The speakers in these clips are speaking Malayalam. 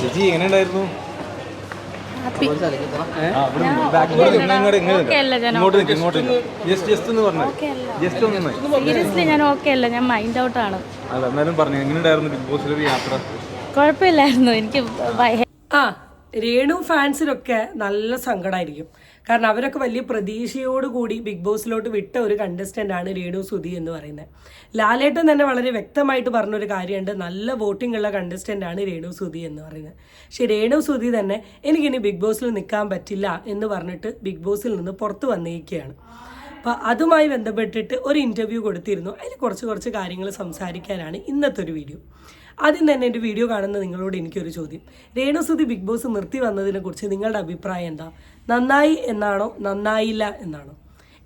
ചേച്ചി എങ്ങനെ ഉണ്ടായിരുന്നു? ആ, ഇവിടെ back board ഇങ്ങോട്ട് ഇങ്ങോട്ട് ഇങ്ങോട്ട് ഓക്കെ അല്ല ഞാൻ ഇങ്ങോട്ട് നിൽക്ക് ഇങ്ങോട്ട് ജസ്റ്റ് ജസ്റ്റ് എന്ന് പറഞ്ഞു ഓക്കെ അല്ല. ജസ്റ്റ് ഒന്ന് സീരിയസ്ലി ഞാൻ ഓക്കെ അല്ല ഞാൻ മൈൻഡ് ഔട്ട് ആണ്. അല്ല എന്നാലും പറഞ്ഞു എങ്ങനെയുണ്ടായിരുന്നു ബിഗ് ബോസിലെ യാത്ര? കുഴപ്പമില്ലായിരുന്നു എനിക്ക് ആ രേണു ഫാൻസിനൊക്കെ നല്ല സങ്കടമായിരിക്കും കാരണം അവരൊക്കെ വലിയ പ്രതീക്ഷയോടുകൂടി ബിഗ് ബോസിലോട്ട് വിട്ട ഒരു കണ്ടസ്റ്റന്റ് ആണ് രേണു സുധി എന്ന് പറയുന്നത്. ലാലേട്ടൻ തന്നെ വളരെ വ്യക്തമായിട്ട് പറഞ്ഞൊരു കാര്യമുണ്ട്. നല്ല വോട്ടിംഗ് ഉള്ള കണ്ടസ്റ്റന്റ് ആണ് രേണു സുധി എന്ന് പറയുന്നത്. പക്ഷെ രേണു സുധി തന്നെ എനിക്കിനി ബിഗ് ബോസിൽ നിൽക്കാൻ പറ്റില്ല എന്ന് പറഞ്ഞിട്ട് ബിഗ് ബോസിൽ നിന്ന് പുറത്തു വന്നിരിക്കുകയാണ്. അപ്പോൾ അതുമായി ബന്ധപ്പെട്ടിട്ട് ഒരു ഇന്റർവ്യൂ കൊടുത്തിരുന്നു. അതിൽ കുറച്ച് കുറച്ച് കാര്യങ്ങൾ സംസാരിക്കാനാണ് ഇന്നത്തെ ഒരു വീഡിയോ ആദ്യം തന്നെ എന്റെ വീഡിയോ കാണുന്ന നിങ്ങളോട് എനിക്കൊരു ചോദ്യം. രേണുസുതി ബിഗ് ബോസ് നിർത്തി വന്നതിനെക്കുറിച്ച് നിങ്ങളുടെ അഭിപ്രായം എന്താ? നന്നായി എന്നാണോ? നന്നായില്ല എന്നാണോ?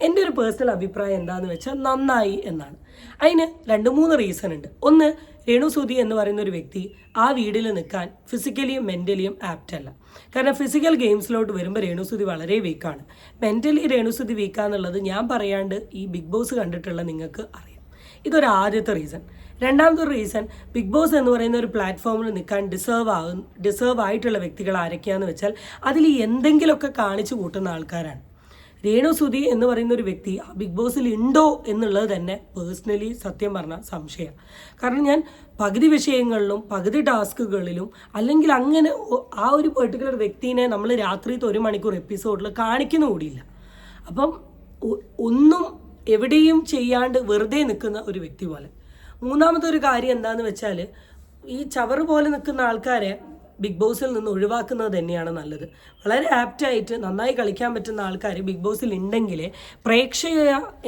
എന്റെ ഒരു പേഴ്സണൽ അഭിപ്രായം എന്താണെന്ന് വെച്ചാൽ നന്നായി എന്നാണ്. അതിന് രണ്ട് മൂന്ന് റീസൺ ഉണ്ട്. ഒന്ന് രേണുസുതി എന്ന് പറയുന്ന ഒരു വ്യക്തി ആ വീടിൽ നിൽക്കാൻ ഫിസിക്കലിയും മെന്റലിയും ആപ്റ്റ് അല്ല. കാരണം ഫിസിക്കൽ ഗെയിംസിലോട്ട് വരുമ്പോൾ രേണുസുതി വളരെ വീക്കാണ് മെന്റലി രേണുസുതി വീക്കാന്നുള്ളത് ഞാൻ പറയാണ്ട് ഈ ബിഗ് ബോസ് കണ്ടിട്ടുള്ള നിങ്ങൾക്ക് അറിയാം. ഇതൊരു ആദ്യത്തെ റീസൺ രണ്ടാമത്തെ റീസൺ ബിഗ് ബോസ് എന്ന് പറയുന്ന ഒരു പ്ലാറ്റ്ഫോമിൽ നിൽക്കാൻ ഡിസേർവ് ആകും ഡിസേർവ് ആയിട്ടുള്ള വ്യക്തികൾ ആരൊക്കെയാണെന്ന് വെച്ചാൽ അതിൽ എന്തെങ്കിലുമൊക്കെ കാണിച്ചു കൂട്ടുന്ന ആൾക്കാരാണ്. രേണു സുധി എന്ന് പറയുന്ന ഒരു വ്യക്തി ആ ബിഗ് ബോസിൽ ഉണ്ടോ എന്നുള്ളത് തന്നെ പേഴ്സണലി സത്യം പറഞ്ഞാൽ സംശയം കാരണം ഞാൻ പകുതി വിഷയങ്ങളിലും പകുതി ടാസ്കുകളിലും അല്ലെങ്കിൽ അങ്ങനെ ആ ഒരു പെർട്ടിക്കുലർ വ്യക്തിനെ നമ്മൾ രാത്രിത്തെ ഒരു മണിക്കൂർ എപ്പിസോഡിൽ കാണിക്കുന്ന കൂടിയില്ല. അപ്പം ഒന്നും എവിടെയും ചെയ്യാണ്ട് വെറുതെ നിൽക്കുന്ന ഒരു വ്യക്തി പോലെ. മൂന്നാമത്തെ ഒരു കാര്യം എന്താണെന്ന് വെച്ചാൽ ഈ ചവറ് പോലെ നിൽക്കുന്ന ആൾക്കാരെ ബിഗ് ബോസിൽ നിന്ന് ഒഴിവാക്കുന്നത് തന്നെയാണ് നല്ലത്. വളരെ ആപ്റ്റായിട്ട് നന്നായി കളിക്കാൻ പറ്റുന്ന ആൾക്കാർ ബിഗ് ബോസിൽ ഉണ്ടെങ്കിൽ പ്രേക്ഷക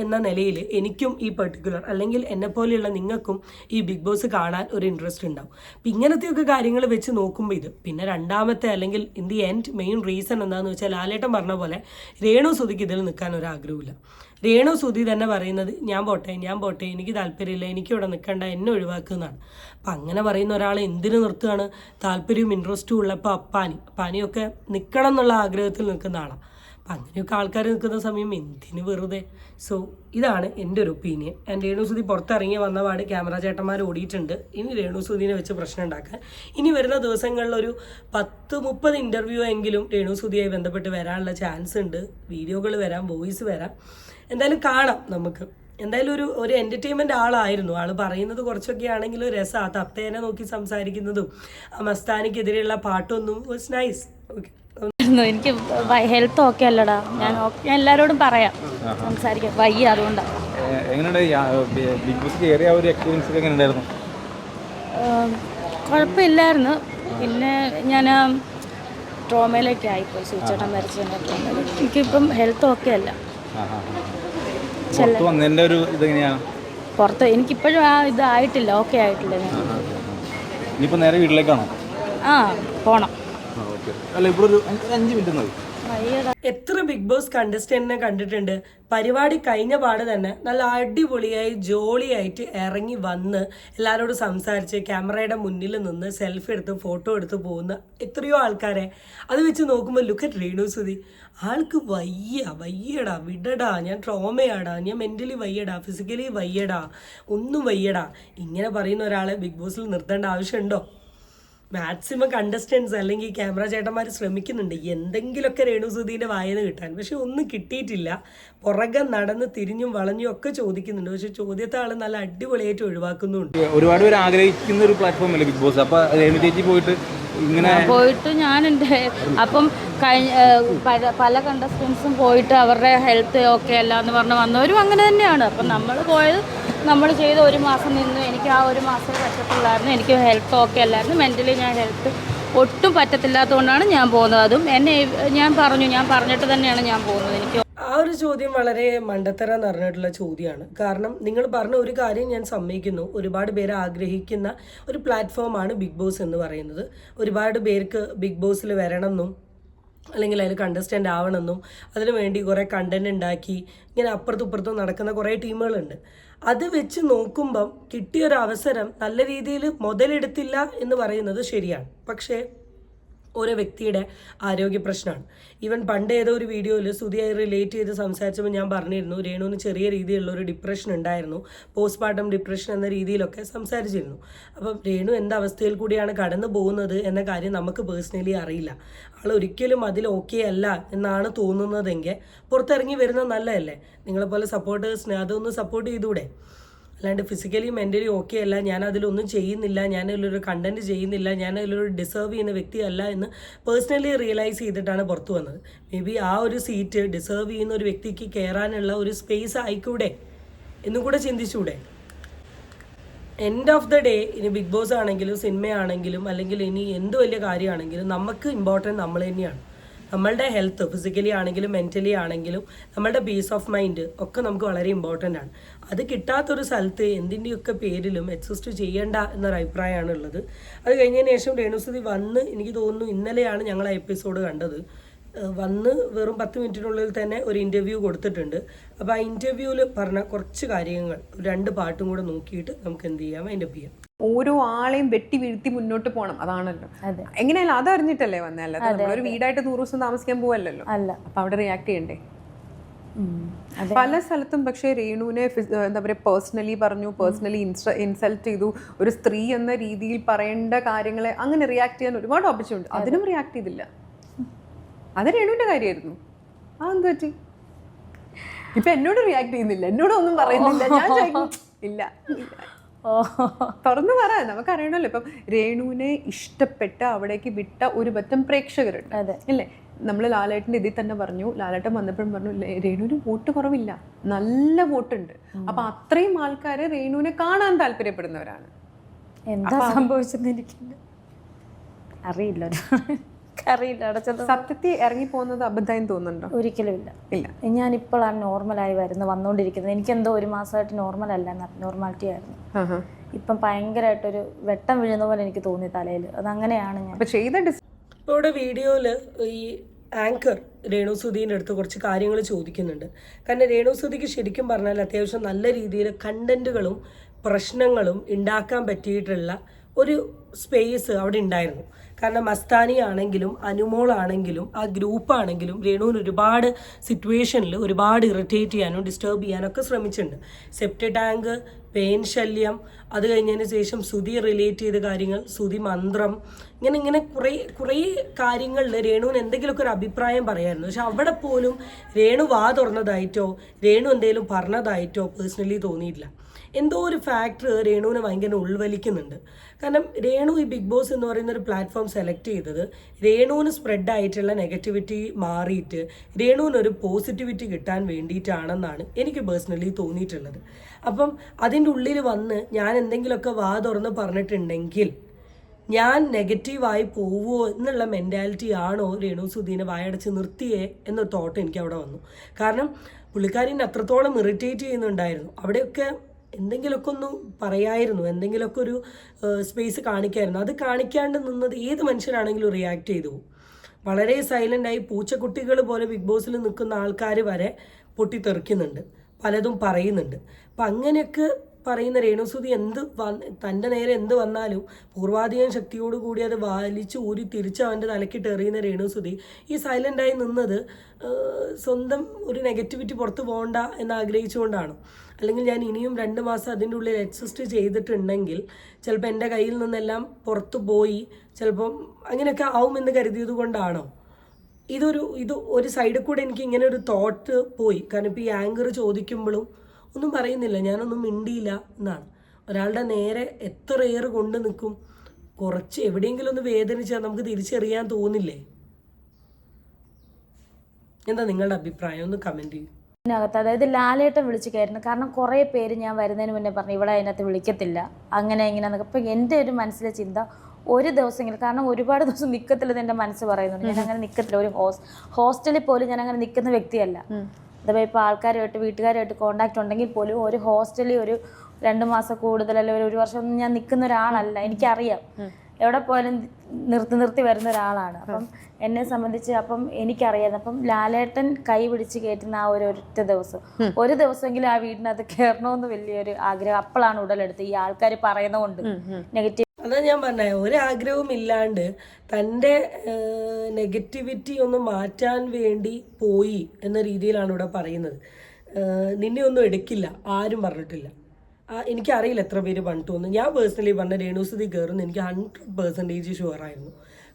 എന്ന നിലയിൽ എനിക്കും ഈ പെർട്ടിക്കുലർ അല്ലെങ്കിൽ എന്നെ പോലെയുള്ള നിങ്ങൾക്കും ഈ ബിഗ് ബോസ് കാണാൻ ഒരു ഇൻട്രസ്റ്റ് ഉണ്ടാവും. അപ്പം ഇങ്ങനത്തെയൊക്കെ കാര്യങ്ങൾ വെച്ച് നോക്കുമ്പോൾ ഇത്. പിന്നെ രണ്ടാമത്തെ അല്ലെങ്കിൽ in the end main reason എന്താണെന്ന് വെച്ചാൽ ലാലേട്ടൻ പറഞ്ഞ പോലെ രേണു സുധിക്ക് ഇതിൽ നിൽക്കാൻ ഒരു ആഗ്രഹമില്ല രേണു സുധി തന്നെ പറയുന്നത് ഞാൻ പോട്ടെ ഞാൻ പോട്ടെ എനിക്ക് താല്പര്യമില്ല എനിക്ക് ഇവിടെ നിൽക്കണ്ട എന്നെ ഒഴിവാക്കുന്നതാണ് അപ്പം അങ്ങനെ പറയുന്ന ഒരാൾ എന്തിനു നിർത്തുകയാണ്? താല്പര്യവും ഇൻട്രസ്റ്റും ഉള്ളപ്പോൾ അപ്പാനി. അപ്പാനിയൊക്കെ നിൽക്കണം എന്നുള്ള ആഗ്രഹത്തിൽ നിൽക്കുന്ന ആളാണ് അപ്പം അങ്ങനെയൊക്കെ ആൾക്കാർ നിൽക്കുന്ന സമയം എന്തിനു വെറുതെ? സോ ഇതാണ് എന്റെ ഒരു ഒപ്പീനിയൻ ആൻഡ് രേണുസുതി പുറത്തിറങ്ങി വന്ന പാട് ക്യാമറ ചേട്ടന്മാർ ഓടിയിട്ടുണ്ട്. ഇനി രേണുസുതിനെ വെച്ച് പ്രശ്നം ഉണ്ടാക്കാൻ. ഇനി വരുന്ന ദിവസങ്ങളിൽ ഒരു പത്ത് മുപ്പത് ഇന്റർവ്യൂ എങ്കിലും രേണുസുതിയായി ബന്ധപ്പെട്ട് വരാനുള്ള ചാൻസ് ഉണ്ട്. വീഡിയോകൾ വരാം വോയിസ് വരാം. എന്തായാലും കാണാം നമുക്ക്. എന്തായാലും ഒരു ഒരു എന്റർടൈൻമെന്റ് ആളായിരുന്നു. ആൾ പറയുന്നത് കുറച്ചൊക്കെ ആണെങ്കിലും രസമാണ് തത്തേനെ നോക്കി സംസാരിക്കുന്നതും ആ മസ്താനിക്കെതിരെയുള്ള പാട്ടൊന്നും വാസ് നൈസ് ഓക്കെ ആയിരുന്നു. എനിക്ക് ഹെൽത്ത് ഓക്കെ അല്ലടാ. ഞാൻ ഞാൻ എല്ലാവരോടും പറയാം. സംസാരിക്കാം. വയ്യ അതുകൊണ്ടാണ് ബിഗ് ബോസ് കയറിയ ഒരു എക്സ്പീരിയൻസ് എങ്ങനെയുണ്ടായിരുന്നു? കുഴപ്പമില്ലായിരുന്നു. പിന്നെ ഞാൻ ട്രോമയിലൊക്കെ ആയിപ്പോയി. സൂചേട്ടൻ മരിച്ചതിന്റെ ട്രോമയിൽ എനിക്കിപ്പം ഹെൽത്ത് ഓക്കെ അല്ല. ഒരു ഇതെങ്ങനെയാണ് പുറത്ത് എനിക്കിപ്പോഴും ആ ഇതായിട്ടില്ല ഓക്കെ ആയിട്ടില്ല ഇനിയിപ്പോൾ നേരെ വീട്ടിലേക്കാണോ? ആ പോണം. അല്ല ഇവിടെ ഒരു അഞ്ച് മിനിറ്റ് മതി. വയ്യടാ. എത്ര ബിഗ് ബോസ് കണ്ടസ്റ്റന്റിനെ കണ്ടിട്ടുണ്ട്. പരിപാടി കഴിഞ്ഞ പാട് തന്നെ നല്ല അടിപൊളിയായി ജോളിയായിട്ട് ഇറങ്ങി വന്ന് എല്ലാവരോടും സംസാരിച്ച് ക്യാമറയുടെ മുന്നിൽ നിന്ന് സെൽഫി എടുത്ത് ഫോട്ടോ എടുത്ത് പോകുന്ന എത്രയോ ആൾക്കാരെ. അത് വെച്ച് നോക്കുമ്പോൾ ലുക്ക് അറ്റ് റീണു സുധി. ആൾക്ക് വയ്യ വയ്യടാ വിടടാ. ഞാൻ ട്രോമയാടാ ഞാൻ മെന്റലി വയ്യടാ ഫിസിക്കലി വയ്യടാ ഒന്നും വയ്യടാ. ഇങ്ങനെ പറയുന്ന ഒരാളെ ബിഗ് ബോസിൽ നിർത്തേണ്ട ആവശ്യമുണ്ടോ? മാക്സിമം കണ്ടസ്റ്റൻസ് അല്ലെങ്കിൽ ക്യാമറ ചേട്ടന്മാർ ശ്രമിക്കുന്നുണ്ട്. എന്തെങ്കിലുമൊക്കെ രേണുസുധീന്റെ വായന കിട്ടാൻ. പക്ഷെ ഒന്നും കിട്ടിയിട്ടില്ല. പുറകെ നടന്ന് തിരിഞ്ഞും വളഞ്ഞും ഒക്കെ ചോദിക്കുന്നുണ്ട്. പക്ഷെ ചോദ്യത്തെ ആൾ നല്ല അടിപൊളിയായിട്ട് ഒഴിവാക്കുന്നുണ്ട്. ഒരുപാട് പേര് ആഗ്രഹിക്കുന്ന ഒരു പ്ലാറ്റ്ഫോം അല്ലേ ബിഗ് ബോസ് അപ്പൊ രേണു ചേച്ചി പോയിട്ട് ഇങ്ങനെ പോയിട്ട് ഞാൻ എന്റെ അപ്പം കഴിഞ്ഞ പല- കണ്ടസ്റ്റൻസും പോയിട്ട് അവരുടെ ഹെൽത്ത് ഓക്കെ അല്ല എന്ന് പറഞ്ഞ് വന്നവരും അങ്ങനെ തന്നെയാണ്. അപ്പം നമ്മൾ പോയത് നമ്മൾ ചെയ്ത ഒരു മാസം നിന്നു. എനിക്ക് ആ ഒരു മാസമേ പറ്റത്തുള്ളായിരുന്നു. എനിക്ക് ഹെൽത്ത് ഓക്കെ അല്ലായിരുന്നു. മെന്റലി ഞാൻ ഹെൽത്ത് ഒട്ടും പറ്റത്തില്ലാത്തതുകൊണ്ടാണ് ഞാൻ പോകുന്നത്. അതും എന്നെ ഞാൻ പറഞ്ഞു ഞാൻ പറഞ്ഞിട്ട് തന്നെയാണ് ഞാൻ പോകുന്നത്. എനിക്ക് ആ ഒരു ചോദ്യം വളരെ മണ്ടത്തരം പറഞ്ഞിട്ടുള്ള ചോദ്യമാണ്. കാരണം നിങ്ങൾ പറഞ്ഞ ഒരു കാര്യം ഞാൻ സമ്മതിക്കുന്നു. ഒരുപാട് പേര് ആഗ്രഹിക്കുന്ന ഒരു പ്ലാറ്റ്ഫോമാണ് ബിഗ് ബോസ് എന്ന് പറയുന്നത്. ഒരുപാട് പേർക്ക് ബിഗ് ബോസിൽ വരണമെന്നും അല്ലെങ്കിൽ അതിൽ കണ്ടസ്റ്റന്റ് ആവണമെന്നും അതിനു വേണ്ടി കുറേ കണ്ടന്റ് ഉണ്ടാക്കി ഇങ്ങനെ അപ്പുറത്തും ഇപ്പുറത്തും നടക്കുന്ന കുറേ ടീമുകളുണ്ട്. അത് വെച്ച് നോക്കുമ്പം കിട്ടിയൊരു അവസരം നല്ല രീതിയിൽ മുതലെടുത്തില്ല എന്ന് പറയുന്നത് ശരിയാണ്. പക്ഷേ ഓരോ വ്യക്തിയുടെ ആരോഗ്യ പ്രശ്നമാണ്. ഈവൻ പണ്ട് ഏതോ ഒരു വീഡിയോയിൽ സുതിയായി റിലേറ്റ് ചെയ്ത് സംസാരിച്ചപ്പോൾ ഞാൻ പറഞ്ഞിരുന്നു രേണുവിന് ചെറിയ രീതിയിലുള്ള ഒരു ഡിപ്രഷൻ ഉണ്ടായിരുന്നു പോസ്റ്റ്മോർട്ടം ഡിപ്രഷൻ എന്ന രീതിയിലൊക്കെ സംസാരിച്ചിരുന്നു. അപ്പം രേണു എന്ത അവസ്ഥയിൽ കൂടിയാണ് കടന്നു പോകുന്നത് എന്ന കാര്യം നമുക്ക് പേഴ്സണലി അറിയില്ല. ആൾ ഒരിക്കലും അതിൽ ഓക്കെ അല്ല എന്നാണ് തോന്നുന്നതെങ്കിൽ പുറത്തിറങ്ങി വരുന്നത് നല്ലതല്ലേ? നിങ്ങളെപ്പോലെ സപ്പോർട്ടേഴ്സിനെ അതൊന്ന് സപ്പോർട്ട് ചെയ്തൂടെ? അല്ലാണ്ട് ഫിസിക്കലി മെന്റലി ഓക്കെ അല്ല. ഞാൻ അതിലൊന്നും ചെയ്യുന്നില്ല. ഞാൻ അതിലൊരു കണ്ടന്റ് ചെയ്യുന്നില്ല. ഞാൻ അതിലൊരു ഡിസേർവ് ചെയ്യുന്ന വ്യക്തിയല്ല എന്ന് പേഴ്സണലി റിയലൈസ് ചെയ്തിട്ടാണ് പുറത്തു വന്നത്. മേ ബി ആ ഒരു സീറ്റ് ഡിസേർവ് ചെയ്യുന്ന ഒരു വ്യക്തിക്ക് കയറാനുള്ള ഒരു സ്പേസ് ആയിക്കൂടെ? എന്നും കൂടെ ചിന്തിച്ചൂടെ? എൻഡ് ഓഫ് ദ ഡേ ഇനി ബിഗ് ബോസ് ആണെങ്കിലും സിനിമയാണെങ്കിലും അല്ലെങ്കിൽ ഇനി എന്ത് വലിയ കാര്യമാണെങ്കിലും നമുക്ക് ഇമ്പോർട്ടന്റ് നമ്മൾ തന്നെയാണ്. നമ്മളുടെ ഹെൽത്ത് ഫിസിക്കലി ആണെങ്കിലും മെന്റലി ആണെങ്കിലും നമ്മളുടെ പീസ് ഓഫ് മൈൻഡ് ഒക്കെ നമുക്ക് വളരെ ഇമ്പോർട്ടന്റ് ആണ്. അത് കിട്ടാത്തൊരു സ്ഥലത്ത് എന്തിന്റെയൊക്കെ പേരിലും എക്സിസ്റ്റ് ചെയ്യേണ്ട എന്നൊരു അഭിപ്രായമാണ് ഉള്ളത്. അത് കഴിഞ്ഞതിന് ശേഷം രേണുസുതി വന്ന് എനിക്ക് തോന്നുന്നു ഇന്നലെയാണ് ഞങ്ങൾ എപ്പിസോഡ് കണ്ടത്. വന്ന് വെറും പത്ത് മിനിറ്റിനുള്ളിൽ തന്നെ ഒരു ഇന്റർവ്യൂ കൊടുത്തിട്ടുണ്ട്. അപ്പോൾ ആ ഇന്റർവ്യൂവിൽ പറഞ്ഞ കുറച്ച് കാര്യങ്ങൾ രണ്ട് പാട്ടും കൂടെ നോക്കിയിട്ട് നമുക്ക് എന്ത് ചെയ്യാം അതിന്റെ ചെയ്യാം ഓരോ ആളെയും വെട്ടി വീഴ്ത്തി മുന്നോട്ട് പോകണം അതാണല്ലോ. എങ്ങനെയല്ലോ എങ്ങനെയല്ല അതറിഞ്ഞിട്ടല്ലേ വന്നല്ലേ നമ്മളൊരു വീടായിട്ട് നൂറ് ദിവസം താമസിക്കാൻ പോവല്ലോ അല്ല. അപ്പൊ അവിടെ റിയാക്ട് ചെയ്യണ്ടേ. പല സ്ഥലത്തും പക്ഷേ രേണുവിനെ എന്താ പറയുക പേഴ്സണലി പറഞ്ഞു പേഴ്സണലി ഇൻസൾട്ട് ചെയ്തു. ഒരു സ്ത്രീ എന്ന രീതിയിൽ പറയേണ്ട കാര്യങ്ങളെ അങ്ങനെ റിയാക്ട് ചെയ്യാൻ ഒരുപാട് ഓപ്പർച്യൂണിറ്റി അതിനും റിയാക്ട് ചെയ്തില്ല. അത് രേണുവിന്റെ കാര്യമായിരുന്നു ആ എന്ത് പറ്റി? ഇപ്പൊ എന്നോട് റിയാക്ട് ചെയ്യുന്നില്ല. എന്നോടൊന്നും പറയുന്നില്ല. ഞാൻ ഇല്ല. തുറന്നു പറ നമുക്കറിയണമല്ലോ ഇപ്പം രേണുവിനെ ഇഷ്ടപ്പെട്ട് അവിടേക്ക് വിട്ട ഒരു പറ്റം പ്രേക്ഷകരുണ്ട്. അല്ലേ നമ്മൾ ലാലേട്ടന്റെ ഇതിൽ തന്നെ പറഞ്ഞു ലാലേട്ടൻ വന്നപ്പോഴും പറഞ്ഞു രേണുവിന് വോട്ട് കുറവില്ല. നല്ല വോട്ടുണ്ട്. അപ്പൊ അത്രയും ആൾക്കാര് രേണുവിനെ കാണാൻ താല്പര്യപ്പെടുന്നവരാണ്. എന്താ സംഭവിച്ചെന്ന് എനിക്ക് അറിയില്ല അടച്ചത്. സത്യത്തിൽ ഇറങ്ങി പോകുന്നത് അബദ്ധമായി തോന്നുന്നുണ്ടോ? ഒരിക്കലും ഇല്ല. ഇല്ല. ഞാനിപ്പോഴാണ് നോർമലായി വരുന്നത് വന്നുകൊണ്ടിരിക്കുന്നത്. എനിക്കെന്തോ ഒരു മാസമായിട്ട് നോർമൽ അല്ല നോർമാലിറ്റി ആയിരുന്നു. ഇപ്പം ഭയങ്കരമായിട്ടൊരു വെട്ടം വീഴുന്ന പോലെ എനിക്ക് തോന്നി തലയിൽ. അത് അങ്ങനെയാണ് ഞാൻ ഇപ്പോൾ ഇവിടെ വീഡിയോയിൽ ഈ ആങ്കർ രേണു സുധീന്റെ അടുത്ത് കുറച്ച് കാര്യങ്ങൾ ചോദിക്കുന്നുണ്ട്. കാരണം രേണു സുധിക്ക് ശരിക്കും പറഞ്ഞാൽ അത്യാവശ്യം നല്ല രീതിയിൽ കണ്ടന്റുകളും പ്രശ്നങ്ങളും ഉണ്ടാക്കാൻ പറ്റിയിട്ടുള്ള ഒരു സ്പേസ് അവിടെ ഉണ്ടായിരുന്നു. കാരണം മസ്താനി ആണെങ്കിലും അനുമോൾ ആണെങ്കിലും ആ ഗ്രൂപ്പ് ആണെങ്കിലും രേണുവിന് ഒരുപാട് സിറ്റുവേഷനിൽ ഒരുപാട് ഇറിറ്റേറ്റ് ചെയ്യാനും ഡിസ്റ്റർബ് ചെയ്യാനും ഒക്കെ ശ്രമിച്ചിട്ടുണ്ട്. സെപ്റ്റ് ടാങ്ക് പെയിൻ ശല്യം അത് കഴിഞ്ഞതിന് ശേഷം സുതി റിലേറ്റ് ചെയ്ത കാര്യങ്ങൾ സുതി മന്ത്രം ഇങ്ങനെ ഇങ്ങനെ കുറേ കുറേ കാര്യങ്ങളിൽ രേണുവിന് എന്തെങ്കിലുമൊക്കെ ഒരു അഭിപ്രായം പറയായിരുന്നു. പക്ഷെ അവിടെ പോലും രേണു വാ തുറന്നതായിട്ടോ രേണു എന്തെങ്കിലും പറഞ്ഞതായിട്ടോ പേഴ്സണലി തോന്നിയിട്ടില്ല. എന്തോ ഒരു ഫാക്ടർ രേണുവിനെ ഭയങ്കര ഉൾവലിക്കുന്നുണ്ട്. കാരണം രേണു ഈ ബിഗ് ബോസ് എന്ന് പറയുന്ന ഒരു പ്ലാറ്റ്ഫോം സെലക്ട് ചെയ്തത് രേണുവിന് സ്പ്രെഡ് ആയിട്ടുള്ള നെഗറ്റിവിറ്റി മാറിയിട്ട് രേണുവിന് ഒരു പോസിറ്റിവിറ്റി കിട്ടാൻ വേണ്ടിയിട്ടാണെന്നാണ് എനിക്ക് പേഴ്സണലി തോന്നിയിട്ടുള്ളത്. അപ്പം അതിന്റെ ഉള്ളിൽ വന്ന് ഞാൻ എന്തെങ്കിലുമൊക്കെ വാ തുറന്ന് പറഞ്ഞിട്ടുണ്ടെങ്കിൽ ഞാൻ നെഗറ്റീവായി പോവുമോ എന്നുള്ള മെന്റാലിറ്റി ആണോ രേണു സുധീനെ വായടച്ച് നിർത്തിയേ എന്ന തോട്ട് എനിക്ക് അവിടെ വന്നു. കാരണം പുള്ളിക്കാരിനെ അത്രത്തോളം ഇറിറ്റേറ്റ് ചെയ്യുന്നുണ്ടായിരുന്നു. അവിടെയൊക്കെ എന്തെങ്കിലുമൊക്കെ ഒന്ന് പറയായിരുന്നു എന്തെങ്കിലുമൊക്കെ ഒരു സ്പേസ് കാണിക്കായിരുന്നു. അത് കാണിക്കാണ്ട് നിന്നത് ഏത് മനുഷ്യനാണെങ്കിലും റിയാക്ട് ചെയ്തു വളരെ സൈലന്റായി പൂച്ചക്കുട്ടികൾ പോലെ ബിഗ് ബോസിൽ നിൽക്കുന്ന ആൾക്കാർ വരെ പൊട്ടിത്തെറിക്കുന്നുണ്ട് പലതും പറയുന്നുണ്ട്. അപ്പം അങ്ങനെയൊക്കെ പറയുന്ന രേണുസുതി എന്ത് തന്റെ നേരെ എന്ത് വന്നാലും പൂർവാധികം ശക്തിയോട് കൂടി അത് വാലിച്ച് ഊരി തിരിച്ച് അവന്റെ തലക്കിട്ട് എറിയുന്ന രേണുസുതി ഈ സൈലന്റായി നിന്നത് സ്വന്തം ഒരു നെഗറ്റിവിറ്റി പുറത്തു പോകണ്ട എന്ന് ആഗ്രഹിച്ചുകൊണ്ടാണ്. അല്ലെങ്കിൽ ഞാൻ ഇനിയും രണ്ട് മാസം അതിന്റെ ഉള്ളിൽ എക്സിസ്റ്റ് ചെയ്തിട്ടുണ്ടെങ്കിൽ ചിലപ്പോൾ എന്റെ കയ്യിൽ നിന്നെല്ലാം പുറത്തു പോയി ചിലപ്പം അങ്ങനെയൊക്കെ ആവുമെന്ന് കരുതിയത് കൊണ്ടാണോ? ഇതൊരു ഇത് ഒരു സൈഡിൽ കൂടെ എനിക്ക് ഇങ്ങനെ ഒരു തോട്ട് പോയി. കാരണം ഇപ്പോൾ ഈ ആങ്കർ ചോദിക്കുമ്പോഴും ഒന്നും പറയുന്നില്ല. ഞാനൊന്നും മിണ്ടിയില്ല എന്നാണ്. ഒരാളുടെ നേരെ എത്ര ഏറ് കൊണ്ട് നിൽക്കും. കുറച്ച് എവിടെയെങ്കിലും ഒന്ന് വേദനിച്ചാൽ നമുക്ക് തിരിച്ചറിയാൻ തോന്നില്ലേ? എന്താ നിങ്ങളുടെ അഭിപ്രായം? ഒന്ന് കമന്റ് ചെയ്യും. ഇതിനകത്ത് അതായത് ലാലേട്ടൻ വിളിച്ച് കയറുന്നു കാരണം കുറേ പേര് ഞാൻ വരുന്നതിന് മുന്നേ പറഞ്ഞു ഇവിടെ അതിനകത്ത് വിളിക്കത്തില്ല. അങ്ങനെ ഇങ്ങനെ എന്നൊക്കെ. എന്റെ എന്റെ ഒരു മനസ്സിലെ ചിന്ത ഒരു ദിവസമെങ്കിലും കാരണം ഒരുപാട് ദിവസം നിൽക്കത്തില്ലെന്ന് എന്റെ മനസ്സ് പറയുന്നുണ്ട്. ഞാൻ അങ്ങനെ നിൽക്കത്തില്ല ഒരു ഹോസ് ഹോസ്റ്റലിൽ പോലും ഞാൻ അങ്ങനെ നിൽക്കുന്ന വ്യക്തിയല്ല. അഥവാ ഇപ്പോൾ ആൾക്കാരുമായിട്ട് വീട്ടുകാരുമായിട്ട് കോണ്ടാക്ട് ഉണ്ടെങ്കിൽ പോലും ഒരു ഹോസ്റ്റലിൽ ഒരു രണ്ട് മാസം കൂടുതൽ അല്ലെങ്കിൽ ഒരു- ഒരു വർഷം ഒന്നും ഞാൻ നിൽക്കുന്ന ഒരാളല്ല. എനിക്കറിയാം. എവിടെ പോയാലും നിർത്തി നിർത്തി വരുന്ന ഒരാളാണ്. അപ്പം എന്നെ സംബന്ധിച്ച് അപ്പം എനിക്കറിയാം. അപ്പം ലാലേട്ടൻ കൈ പിടിച്ച് കയറ്റുന്ന ആ ഒരു ഒറ്റ ദിവസം. ഒരു ദിവസമെങ്കിലും ആ വീടിനകത്ത് കയറണമെന്ന് വലിയൊരു ആഗ്രഹം അപ്പോഴാണ് ഉടലെടുത്ത് ഈ ആൾക്കാർ പറയുന്നതുകൊണ്ട് നെഗറ്റീവ്. അതാ ഞാൻ പറഞ്ഞ ഒരാഗ്രഹവും ഇല്ലാണ്ട് തന്റെ നെഗറ്റിവിറ്റി ഒന്ന് മാറ്റാൻ വേണ്ടി പോയി എന്ന രീതിയിലാണ് ഇവിടെ പറയുന്നത്. നിന്നെ ഒന്നും എടുക്കില്ല ആരും പറഞ്ഞിട്ടില്ല. എനിക്കറിയില്ല എത്ര പേര് പറഞ്ഞിട്ടൊന്നും ഞാൻ പേഴ്സണലി പറഞ്ഞ രേണുസുതി കയറുന്ന എനിക്ക് ഹൺഡ്രഡ് പെർസെന്റേജ് ഷുവറായിരുന്നു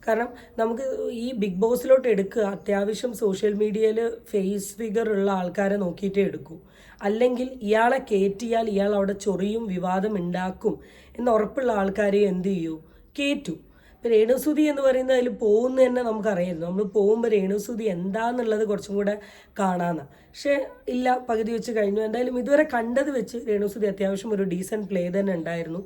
കാരണം നമുക്ക് ഈ ബിഗ് ബോസിലോട്ട് എടുക്കുക അത്യാവശ്യം സോഷ്യൽ മീഡിയയിൽ ഫേസ് ഫിഗർ ഉള്ള ആൾക്കാരെ നോക്കിയിട്ടേ എടുക്കൂ. അല്ലെങ്കിൽ ഇയാളെ കയറ്റിയാൽ ഇയാൾ അവിടെ ചൊറിയും വിവാദം ഉണ്ടാക്കും എന്ന് ഉറപ്പുള്ള ആൾക്കാരെ എന്ത് ചെയ്യൂ? കയറ്റു ഇപ്പം രേണുസുതി എന്ന് പറയുന്നത് അതിൽ പോകുന്ന തന്നെ നമുക്കറിയായിരുന്നു. നമ്മൾ പോകുമ്പോൾ രേണുസുതി എന്താന്നുള്ളത് കുറച്ചും കൂടെ കാണാമെന്ന് പക്ഷേ ഇല്ല പകുതി വെച്ച് കഴിഞ്ഞു. എന്തായാലും ഇതുവരെ കണ്ടത് വെച്ച് രേണുസുതി അത്യാവശ്യം ഒരു ഡീസന്റ് പ്ലേ തന്നെ ഉണ്ടായിരുന്നു.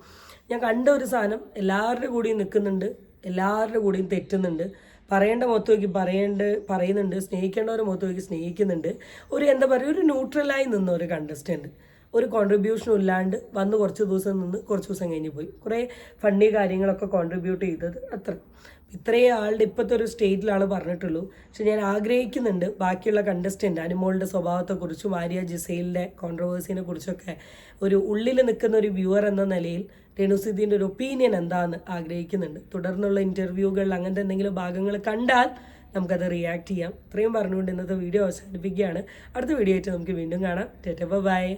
ഞാൻ കണ്ട ഒരു സാധനം എല്ലാവരുടെ കൂടെയും നിൽക്കുന്നുണ്ട് എല്ലാവരുടെ കൂടെയും തെറ്റുന്നുണ്ട്. പറയേണ്ട മൊത്തമൊക്കെ പറയേണ്ട പറയുന്നുണ്ട്. സ്നേഹിക്കേണ്ടവരെ നോക്കി സ്നേഹിക്കുന്നുണ്ട്. ഒരു എന്താ പറയുക ഒരു ന്യൂട്രലായി നിന്ന ഒരു കണ്ടസ്റ്റന്റ് ഒരു കോൺട്രിബ്യൂഷനും ഇല്ലാണ്ട് വന്ന് കുറച്ച് ദിവസം നിന്ന് കുറച്ച് ദിവസം കഴിഞ്ഞ് പോയി. കുറേ ഫണ്ണി കാര്യങ്ങളൊക്കെ കോൺട്രിബ്യൂട്ട് ചെയ്തത് അത്ര. ഇത്രയും ആളുടെ ഇപ്പോഴത്തെ ഒരു ആൾ പറഞ്ഞിട്ടുള്ളൂ. പക്ഷെ ഞാൻ ആഗ്രഹിക്കുന്നുണ്ട് ബാക്കിയുള്ള കണ്ടസ്റ്റന്റ് അനുമോളുടെ സ്വഭാവത്തെക്കുറിച്ചും ആര്യ ജിസൈലിന്റെ കോൺട്രവേഴ്സിനെ കുറിച്ചൊക്കെ ഒരു ഉള്ളിൽ നിൽക്കുന്ന ഒരു വ്യൂവർ എന്ന നിലയിൽ രണുസിദ്ദീന്റെ ഒരു ഒപ്പീനിയൻ എന്താണെന്ന് ആഗ്രഹിക്കുന്നുണ്ട്. തുടർന്നുള്ള ഇന്റർവ്യൂകളിൽ അങ്ങനത്തെ എന്തെങ്കിലും ഭാഗങ്ങൾ കണ്ടാൽ നമുക്കത് റിയാക്ട് ചെയ്യാം. ഇത്രയും പറഞ്ഞുകൊണ്ട് ഇന്നത്തെ വീഡിയോ അവസാനിപ്പിക്കുകയാണ്. അടുത്ത വീഡിയോ ആയിട്ട് നമുക്ക് വീണ്ടും കാണാം. ബൈ